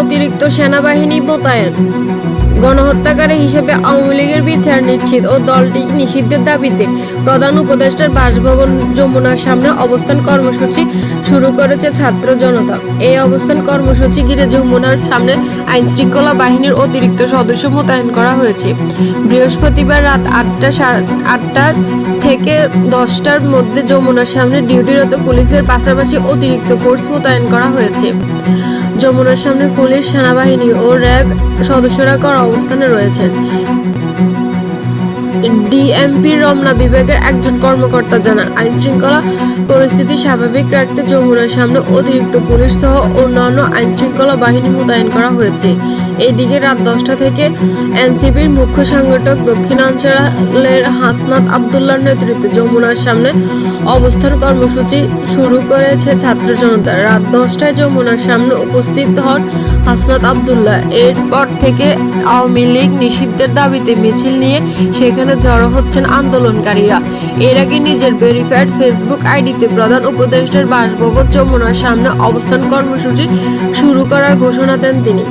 অতিরিক্ত সেনাবাহিনী মোতায়েন। গণহত্যাকারী হিসেবে আওয়ামী লীগের বিচার নিশ্চিত ও দলটি নিষিদ্ধের দাবিতে প্রধান উপদেষ্টার বাসভবন যমুনার সামনে অবস্থান কর্মসূচি শুরু করেছে ছাত্র জনতা। এই অবস্থান কর্মসূচি ঘিরে যমুনার সামনে আইন শৃঙ্খলা বাহিনীর অতিরিক্ত সদস্য মোতায়েন করা হয়েছে। বৃহস্পতিবার রাত আটটা আটটা থেকে দশটার মধ্যে যমুনার সামনে ডিউটিরত পুলিশের পাশাপাশি অতিরিক্ত ফোর্স মোতায়েন করা হয়েছে। যমুনার সামনে পুলিশ সেনাবাহিনী ও র্যাব সদস্যরা কর অবস্থানে রয়েছেন। ডিএমপি রমনা বিভাগের একজন কর্মকর্তা জানান আইন শৃঙ্খলা পরিস্থিতি স্বাভাবিক রাখতে যমুনার সামনে অতিরিক্ত পুলিশ সহ অন্যান্য আইন শৃঙ্খলা বাহিনী মোতায়েন করা হয়েছে। এদিকে রাত দশটা থেকে এনসিপির মুখ্য সংগঠক দক্ষিণাঞ্চলের হাসনাত আবদুল্লার নেতৃত্বে যমুনার সামনে অবস্থান কর্মসূচি শুরু করেছে ছাত্র জনতা। রাত দশটায় যমুনার সামনে উপস্থিত হন হাসনাত আবদুল্লাহ। এরপর থেকে আওয়ামী লীগ নিষিদ্ধের দাবিতে মিছিল নিয়ে সেখানে জড়ো হচ্ছেন আন্দোলনকারীরা। এর আগে নিজের ভেরিফাইড ফেসবুক আইডিতে প্রধান উপদেষ্টার বাসভবন যমুনার সামনে অবস্থান কর্মসূচি শুরু করার ঘোষণা দেন তিনি।